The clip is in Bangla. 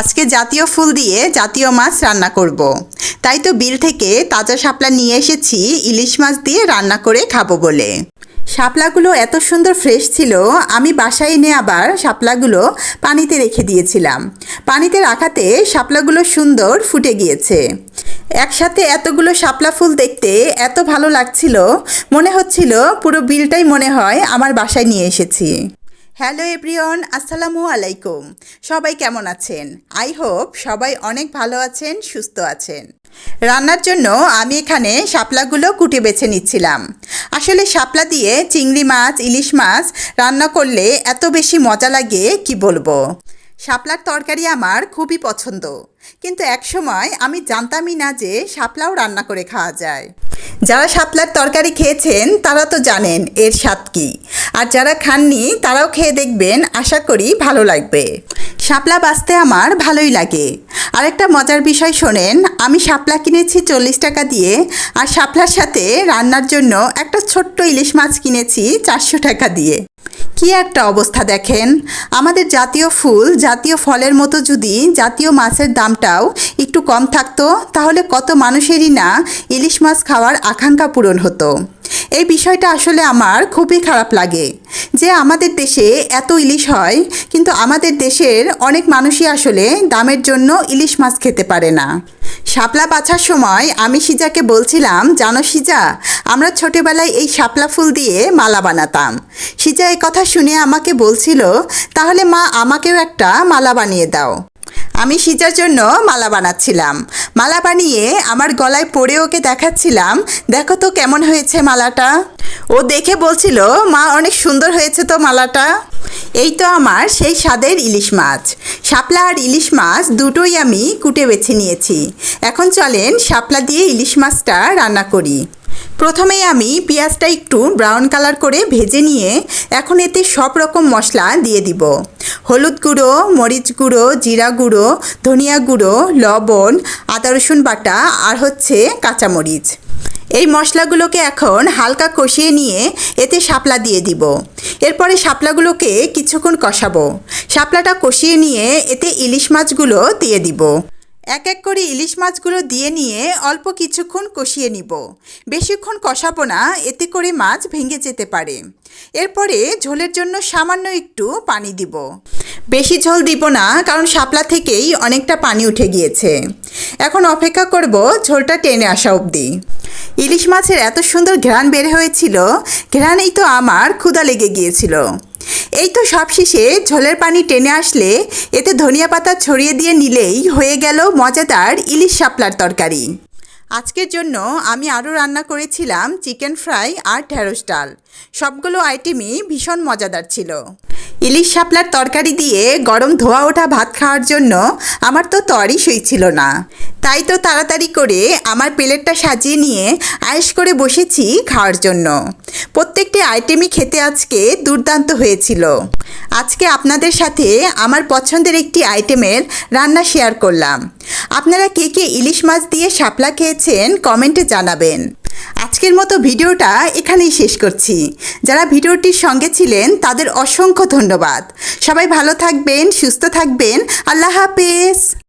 আজকে জাতীয় ফুল দিয়ে জাতীয় মাছ রান্না করব। তাই তো বিল থেকে তাজা শাপলা নিয়ে এসেছি, ইলিশ মাছ দিয়ে রান্না করে খাব বলে। শাপলাগুলো এত সুন্দর ফ্রেশ ছিল, আমি বাসায় এনে আবার শাপলাগুলো পানিতে রেখে দিয়েছিলাম। পানিতে রাখাতে শাপলাগুলো সুন্দর ফুটে গিয়েছে। একসাথে এতগুলো শাপলা ফুল দেখতে এত ভালো লাগছিল, মনে হচ্ছিল পুরো বিলটাই মনে হয় আমার বাসায় নিয়ে এসেছি। হ্যালো এভরিওন আসসালামু আলাইকুম। সবাই কেমন আছেন? আই হোপ সবাই অনেক ভালো আছেন, সুস্থ আছেন। রান্নার জন্য আমি এখানে শাপলাগুলো কুটে বেছে নিচ্ছিলাম। আসলে শাপলা দিয়ে চিংড়ি মাছ, ইলিশ মাছ রান্না করলে এত বেশি মজা লাগে, কি বলব? শাপলার তরকারি আমার খুবই পছন্দ। কিন্তু একসময় আমি জানতামই না যে শাপলাও রান্না করে খাওয়া যায়। যারা শাপলার তরকারি খেয়েছেন, তারা তো জানেন এর স্বাদ কী। আর যারা খাননি, তারাও খেয়ে দেখবেন, আশা করি ভালো লাগবে। শাপলা বাঁচতে আমার ভালোই লাগে। আর একটা মজার বিষয় শোনেন, আমি শাপলা কিনেছি চল্লিশ টাকা দিয়ে, আর শাপলার সাথে রান্নার জন্য একটা ছোট্ট ইলিশ মাছ কিনেছি চারশো টাকা দিয়ে। কি একটা অবস্থা দেখেন? আমাদের জাতীয় ফুল, জাতীয় ফলের মতো যদি জাতীয় মাছের দামটাও একটু কম থাকতো, তাহলে কত মানুষেরই না ইলিশ মাছ খাওয়ার আকাঙ্ক্ষা পূরণ হতো। এই বিষয়টা আসলে আমার খুবই খারাপ লাগে। যে আমাদের দেশে এত ইলিশ হয়, কিন্তু আমাদের দেশের অনেক মানুষই আসলে দামের জন্য ইলিশ মাছ খেতে পারে না। শাপলা বাছার সময় আমি সিজাকে বলছিলাম, জানো সিজা, আমরা ছোটবেলায় এই শাপলা ফুল দিয়ে মালা বানাতাম। সিজা এই কথা শুনে আমাকে বলছিল, তাহলে মা, আমাকেও একটা মালা বানিয়ে দাও। আমি সিজার জন্য মালা বানাচ্ছিলাম। মালা বানিয়ে আমার গলায় পরে ওকে দেখাচ্ছিলাম। দেখো তো কেমন হয়েছে মালাটা। ও দেখে বলছিল, মা, অনেক সুন্দর হয়েছে তো মালাটা। এই তো আমার সেই স্বাদের ইলিশ মাছ। শাপলা আর ইলিশ মাছ দুটোই আমি কুটে বেছে নিয়েছি। এখন চলেন শাপলা দিয়ে ইলিশ মাছটা রান্না করি। প্রথমেই আমি পেঁয়াজটা একটু ব্রাউন কালার করে ভেজে নিয়ে এখন এতে সব রকম মশলা দিয়ে দিব। হলুদ গুঁড়ো, মরিচ গুঁড়ো, জিরা গুঁড়ো, ধনিয়া গুঁড়ো, লবণ, আদা রসুন বাটা আর হচ্ছে কাঁচামরিচ। এই মশলাগুলোকে এখন হালকা কষিয়ে নিয়ে এতে শাপলা দিয়ে দিব। এরপরে শাপলাগুলোকে কিছুক্ষণ কষাবো। শাপলাটা কষিয়ে নিয়ে এতে ইলিশ মাছগুলো দিয়ে দিব। এক এক করে ইলিশ মাছগুলো দিয়ে নিয়ে অল্প কিছুক্ষণ কষিয়ে নিব। বেশিক্ষণ কষাবো না, এতে করে মাছ ভেঙে যেতে পারে। এরপরে ঝোলের জন্য সামান্য একটু পানি দিব। বেশি ঝোল দিব না, কারণ শাপলা থেকেই অনেকটা পানি উঠে গিয়েছে। এখন অপেক্ষা করব ঝোলটা টেনে আসা অবধি। ইলিশ মাছের এত সুন্দর ঘ্রাণ বের হয়েছিল, ঘ্রাণেই তো আমার ক্ষুধা লেগে গিয়েছিল। এই তো সব শেষে ঝোলের পানি টেনে আসলে এতে ধনিয়া পাতা ছড়িয়ে দিয়ে নিলেই হয়ে গেল মজাদার ইলিশ শাপলার তরকারি। আজকের জন্য আমি আরও রান্না করেছিলাম চিকেন ফ্রাই আর ঢেঁড়স ডাল। সবগুলো আইটেমই ভীষণ মজাদার ছিল। ইলিশ শাপলার তরকারি দিয়ে গরম ধোয়া ওঠা ভাত খাওয়ার জন্য আমার তো তরই সইছিল না। তাই তো তাড়াতাড়ি করে আমার প্লেটটা সাজিয়ে নিয়ে আয়েস করে বসেছি খাওয়ার জন্য। প্রত্যেকটি আইটেমই খেতে আজকে দুর্দান্ত হয়েছিল। আজকে আপনাদের সাথে আমার পছন্দের একটি আইটেমের রান্না শেয়ার করলাম। আপনারা কে কে ইলিশ মাছ দিয়ে শাপলা খেয়েছেন কমেন্টে জানাবেন। আজকের মতো ভিডিওটা এখানেই শেষ করছি। যারা ভিডিওটির সঙ্গে ছিলেন, তাদের অসংখ্য ধন্যবাদ। সবাই ভালো থাকবেন, সুস্থ থাকবেন। আল্লাহ হাফেজ।